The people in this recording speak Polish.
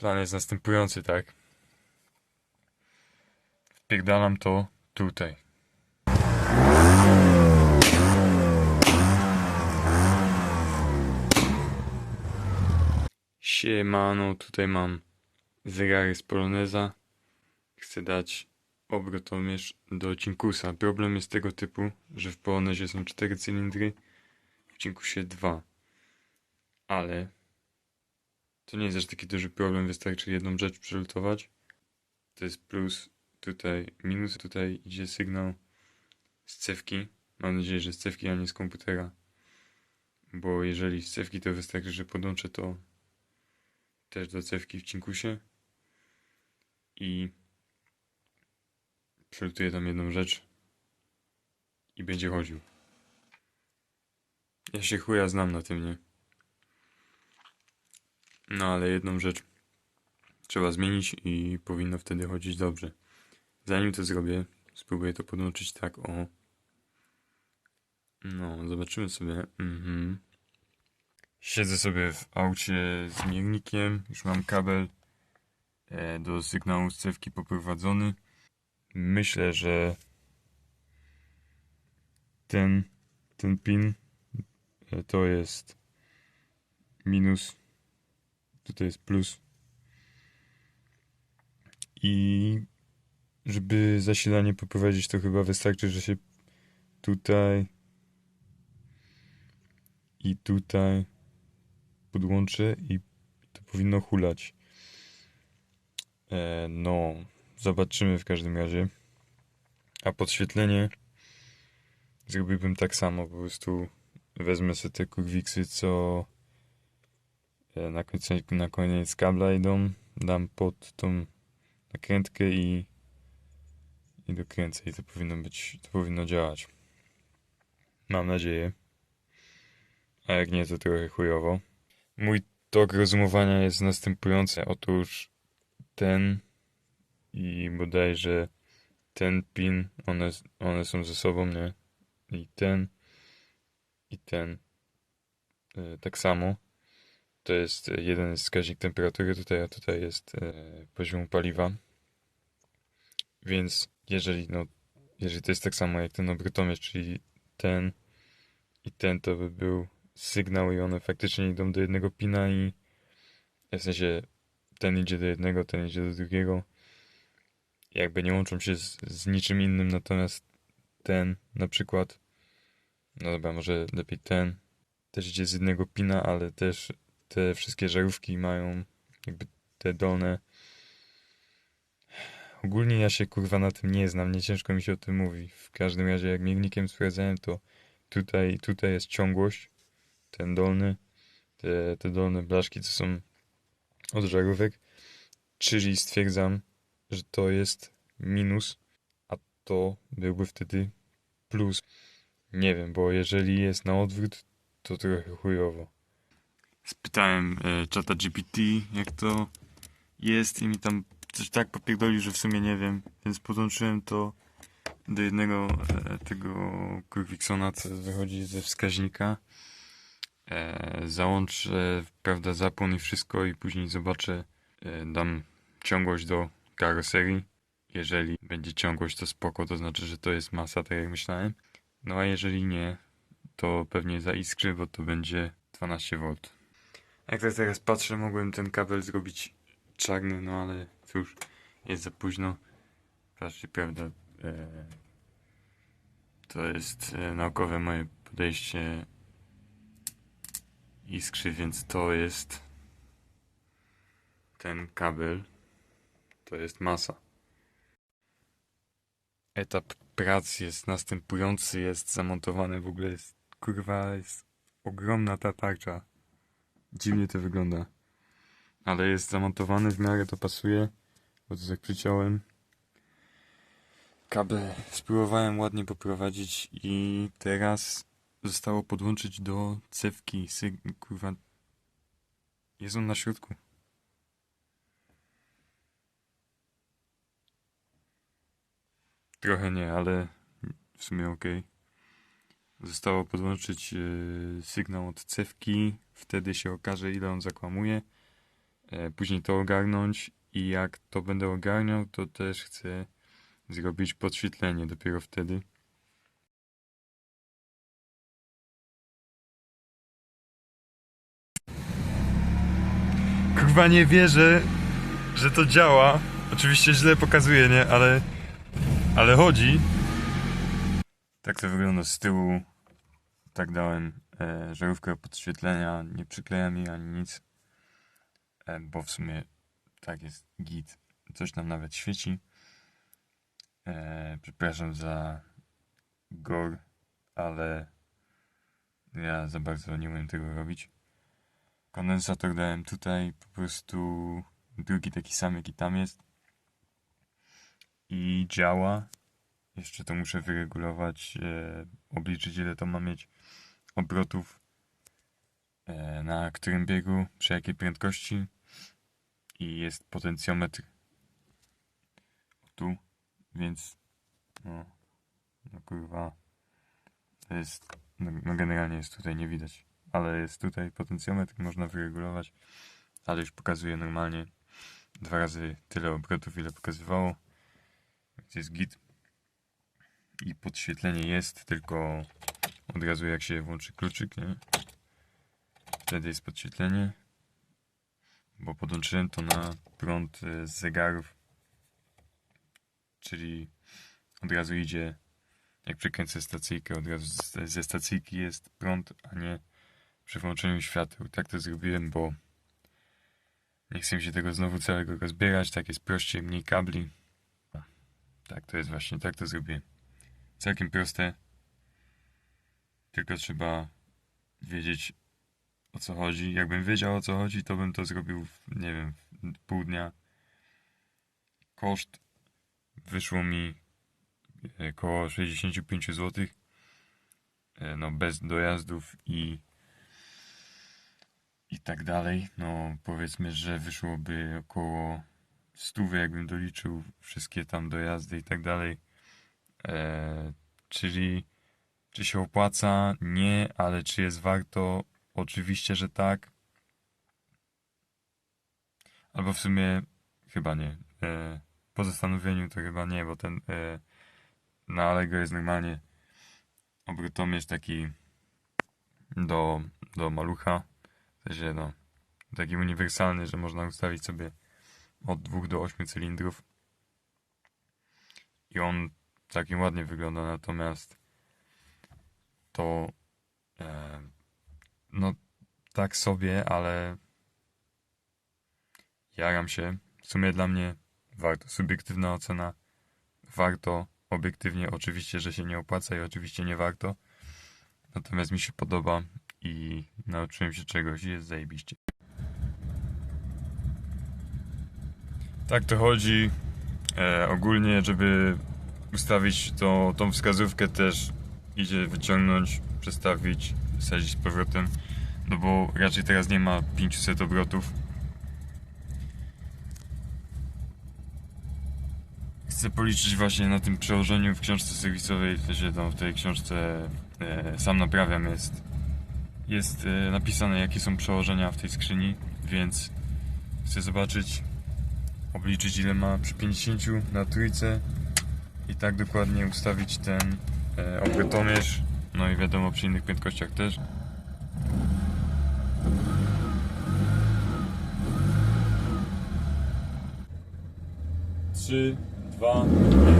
Plan jest następujący, tak? Wpierdalam to tutaj. Siemano, tutaj mam zegary z Poloneza. Chcę dać obrotomierz do Cinkusa. Problem jest tego typu, że w Polonezie są cztery cylindry, w Cinkusie dwa. Ale to nie jest aż taki duży problem, wystarczy jedną rzecz przylutować. To jest plus, tutaj minus, tutaj idzie sygnał z cewki. Mam nadzieję, że z cewki, a nie z komputera. Bo jeżeli z cewki, to wystarczy, że podłączę to też do cewki w Cinkusie i przylutuję tam jedną rzecz i będzie chodził. Ja się chuja znam na tym, nie? No ale jedną rzecz trzeba zmienić i powinno wtedy chodzić dobrze. Zanim to zrobię, spróbuję to podłączyć tak o. No, zobaczymy sobie. Mhm. Siedzę sobie w aucie z miernikiem, już mam kabel e, do sygnału z cewki poprowadzony. Myślę, że ten, ten pin e, to jest minus, tutaj jest plus. I żeby zasilanie poprowadzić, to chyba wystarczy, że się tutaj i tutaj podłączę i to powinno hulać. E, no, zobaczymy w każdym razie. A podświetlenie zrobiłbym tak samo, po prostu wezmę sobie te co na, końcu, na koniec kabla idą, dam pod tą nakrętkę i, i dokręcę i to powinno być, to powinno działać. Mam nadzieję. A jak nie, to trochę chujowo. Mój tok rozumowania jest następujący. Otóż ten i bodajże ten pin, one, one są ze sobą, nie? I ten i ten e, tak samo. To jest e, jeden wskaźnik temperatury tutaj, a tutaj jest e, poziom paliwa. Więc jeżeli, no, jeżeli to jest tak samo jak ten obrotomierz, czyli ten i ten, to by był sygnał i one faktycznie idą do jednego pina i w sensie ten idzie do jednego, ten idzie do drugiego. Jakby nie łączą się z, z niczym innym, natomiast ten na przykład, no dobra, może lepiej ten, też idzie z jednego pina, ale też te wszystkie żarówki mają jakby te dolne. Ogólnie ja się kurwa na tym nie znam, nie ciężko mi się o tym mówi. W każdym razie jak miernikiem sprawdzałem, to tutaj, tutaj jest ciągłość, ten dolny, te, te dolne blaszki, co są od żarówek, czyli stwierdzam, że to jest minus, a to byłby wtedy plus. Nie wiem, bo jeżeli jest na odwrót, to trochę chujowo. Spytałem e, czata GPT, jak to jest i mi tam coś tak popierdolił, że w sumie nie wiem, więc podłączyłem to do jednego e, tego Kurwiksona, co wychodzi ze wskaźnika. E, załączę, prawda, zapłon i wszystko i później zobaczę, e, dam ciągłość do karoserii. Jeżeli będzie ciągłość, to spoko, to znaczy, że to jest masa, tak jak myślałem. No a jeżeli nie, to pewnie zaiskrzy, bo to będzie 12V. Jak tak teraz patrzę, mogłem ten kabel zrobić czarny, no ale cóż, jest za późno. Patrzcie, prawda, e, to jest e, naukowe moje podejście iskrzy, więc to jest ten kabel, to jest masa. Etap prac jest następujący, jest zamontowany w ogóle, jest, kurwa, jest ogromna ta tarcza. Dziwnie to wygląda. Ale jest zamontowany, w miarę to pasuje, bo to jak przyciąłem. Kabel spróbowałem ładnie poprowadzić i teraz zostało podłączyć do cewki. Syg- kurwa. Jest on na środku. Trochę nie, ale w sumie ok. Zostało podłączyć e, sygnał od cewki. Wtedy się okaże, ile on zakłamuje. e, później to ogarnąć i jak to będę ogarniał, to też chcę zrobić podświetlenie dopiero wtedy. Kurwa nie wierzę, że to działa. Oczywiście źle pokazuje, nie? Ale, ale chodzi. Tak to wygląda z tyłu. Tak dałem e, żarówkę podświetlenia, nie przyklejam jej ani nic. E, bo w sumie tak jest git. Coś tam nawet świeci. E, przepraszam za gor, ale ja za bardzo nie umiem tego robić. Kondensator dałem tutaj, po prostu drugi taki sam jaki tam jest. I działa. Jeszcze to muszę wyregulować, e, obliczyć ile to ma mieć obrotów, e, na którym biegu, przy jakiej prędkości. I jest potencjometr tu, więc no, no kurwa, jest, no, no generalnie jest tutaj nie widać, ale jest tutaj potencjometr, można wyregulować, ale już pokazuje normalnie dwa razy tyle obrotów, ile pokazywało, więc jest git i podświetlenie jest, tylko od razu jak się włączy kluczyk, nie? Wtedy jest podświetlenie, bo podłączyłem to na prąd e, z zegarów, czyli od razu idzie, jak przykręcę stacyjkę, od razu ze stacyjki jest prąd, a nie przy włączeniu świateł. Tak to zrobiłem, bo nie chcę się tego znowu całego rozbierać, tak jest prościej, mniej kabli. Tak to jest właśnie, tak to zrobiłem. Całkiem proste. Tylko trzeba wiedzieć o co chodzi. Jakbym wiedział o co chodzi, to bym to zrobił, w, nie wiem, w pół dnia. Koszt wyszło mi e, około 65 zł. No bez dojazdów i i tak dalej. No powiedzmy, że wyszłoby około 100 jakbym doliczył wszystkie tam dojazdy i tak dalej. E, czyli czy się opłaca? Nie, ale czy jest warto? Oczywiście, że tak. Albo w sumie chyba nie. E, po zastanowieniu to chyba nie, bo ten e, na Allegro jest normalnie obrotomierz taki do, do malucha. W sensie, no, taki uniwersalny, że można ustawić sobie od 2 do 8 cylindrów. I on całkiem ładnie wygląda, natomiast to e, no tak sobie, ale jaram się. W sumie dla mnie warto. Subiektywna ocena. Warto. Obiektywnie oczywiście, że się nie opłaca i oczywiście nie warto. Natomiast mi się podoba i nauczyłem się czegoś i jest zajebiście. Tak to chodzi. E, ogólnie, żeby ustawić to, tą wskazówkę też idzie wyciągnąć, przestawić, wsadzić z powrotem, no bo raczej teraz nie ma 500 obrotów. Chcę policzyć właśnie na tym przełożeniu w książce serwisowej, w sensie tam w tej książce e, sam naprawiam jest jest e, napisane jakie są przełożenia w tej skrzyni, więc chcę zobaczyć, obliczyć ile ma przy 50 na trójce i tak dokładnie ustawić ten e, obrotomierz, no i wiadomo przy innych prędkościach też. Trzy, dwa, jeden.